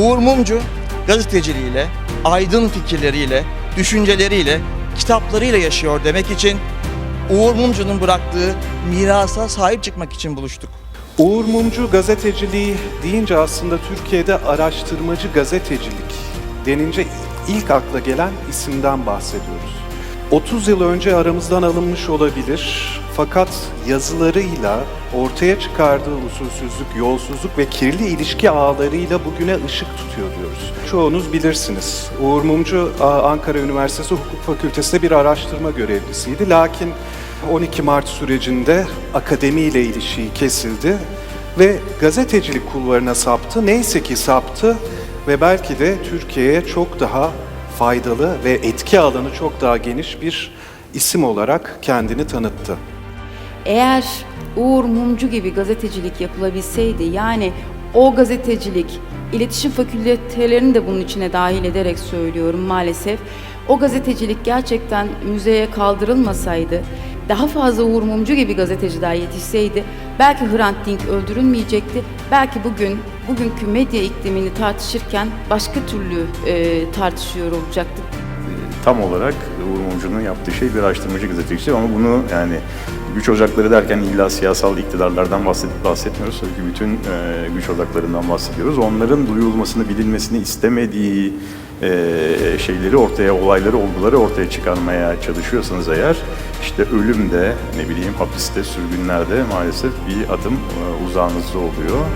Uğur Mumcu gazeteciliğiyle, aydın fikirleriyle, düşünceleriyle, kitaplarıyla yaşıyor demek için Uğur Mumcu'nun bıraktığı mirasa sahip çıkmak için buluştuk. Uğur Mumcu gazeteciliği deyince aslında Türkiye'de araştırmacı gazetecilik denince ilk akla gelen isimden bahsediyoruz. 30 yıl önce aramızdan alınmış olabilir fakat yazılarıyla ortaya çıkardığı usulsüzlük, yolsuzluk ve kirli ilişki ağlarıyla bugüne ışık tutuyor diyoruz. Çoğunuz bilirsiniz. Uğur Mumcu Ankara Üniversitesi Hukuk Fakültesi'nde bir araştırma görevlisiydi. Lakin 12 Mart sürecinde akademiyle ilişiği kesildi ve gazetecilik kulvarına saptı. Neyse ki saptı ve belki de Türkiye'ye çok daha faydalı ve etki alanı çok daha geniş bir isim olarak kendini tanıttı. Eğer Uğur Mumcu gibi gazetecilik yapılabilseydi yani o gazetecilik iletişim fakültelerini de bunun içine dahil ederek söylüyorum maalesef. O gazetecilik gerçekten müzeye kaldırılmasaydı, daha fazla Uğur Mumcu gibi gazeteciler yetişseydi belki Hrant Dink öldürülmeyecekti. Belki bugün bugünkü medya iklimini tartışırken başka türlü e, tartışıyor olacaktık. tam olarak Uğur Mumcu'nun yaptığı şey bir araştırmacı gazetecisi ama bunu yani güç ocakları derken illa siyasal iktidarlardan bahset, bahsetmiyoruz. Tabii ki bütün e, güç odaklarından bahsediyoruz. Onların duyulmasını, bilinmesini istemediği e, şeyleri ortaya, olayları, olguları ortaya çıkarmaya çalışıyorsanız eğer işte ölüm de ne bileyim hapiste, sürgünlerde maalesef bir adım e, uzağınızda oluyor.